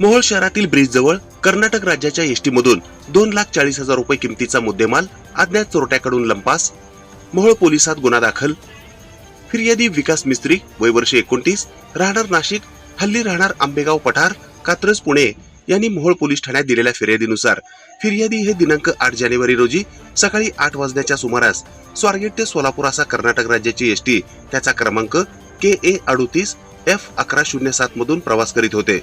मोहोळ शहरातील ब्रिज जवळ कर्नाटक राज्याच्या एसटी मधून दोन लाख चाळीस हजार रुपये किमतीचा मुद्देमाल अज्ञात चोरट्याकडून लंपास मोहोळ पोलिसात गुन्हा दाखल. फिर्यादी विकास मिस्त्री वय वर्ष एकोणतीस राहणार नाशिक हल्ली राहणार आंबेगाव पठार कात्रज पुणे यांनी मोहोळ पोलीस ठाण्यात दिलेल्या फिर्यादीनुसार फिर्यादी हे दिनांक आठ जानेवारी रोजी सकाळी आठ वाजण्याच्या सुमारास स्वारगेट ते सोलापूर असा कर्नाटक राज्याची एसटी त्याचा क्रमांक के ए अडोतीस एफ अकरा शून्य सात मधून प्रवास करीत होते.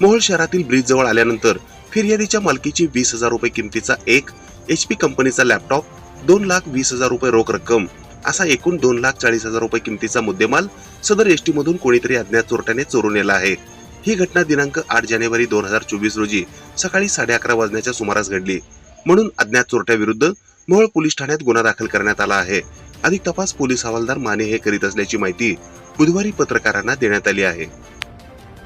मोहोळ शहरातील ब्रिज जवळ आल्यानंतर फिर्यादीच्या मालकीची वीस हजार रुपये किमतीचा एक एच पी कंपनीचा लॅपटॉप दोन लाख वीस हजार रुपये रोख रक्कम असा एकूण दोन लाख चाळीस हजार रुपये किमतीचा मुद्देमाल सदर एसटी मधून कोणीतरी अज्ञात चोरट्याने चोरून नेला आहे. ही घटना दिनांक आठ जानेवारी दोन हजार चोवीस रोजी सकाळी साडे अकरा वाजण्याच्या सुमारास घडली. म्हणून अज्ञात चोरट्याविरुद्ध मोहोळ पोलीस ठाण्यात गुन्हा दाखल करण्यात आला आहे. अधिक तपास पोलीस हवालदार माने हे करीत असल्याची माहिती बुधवारी पत्रकारांना देण्यात आली आहे.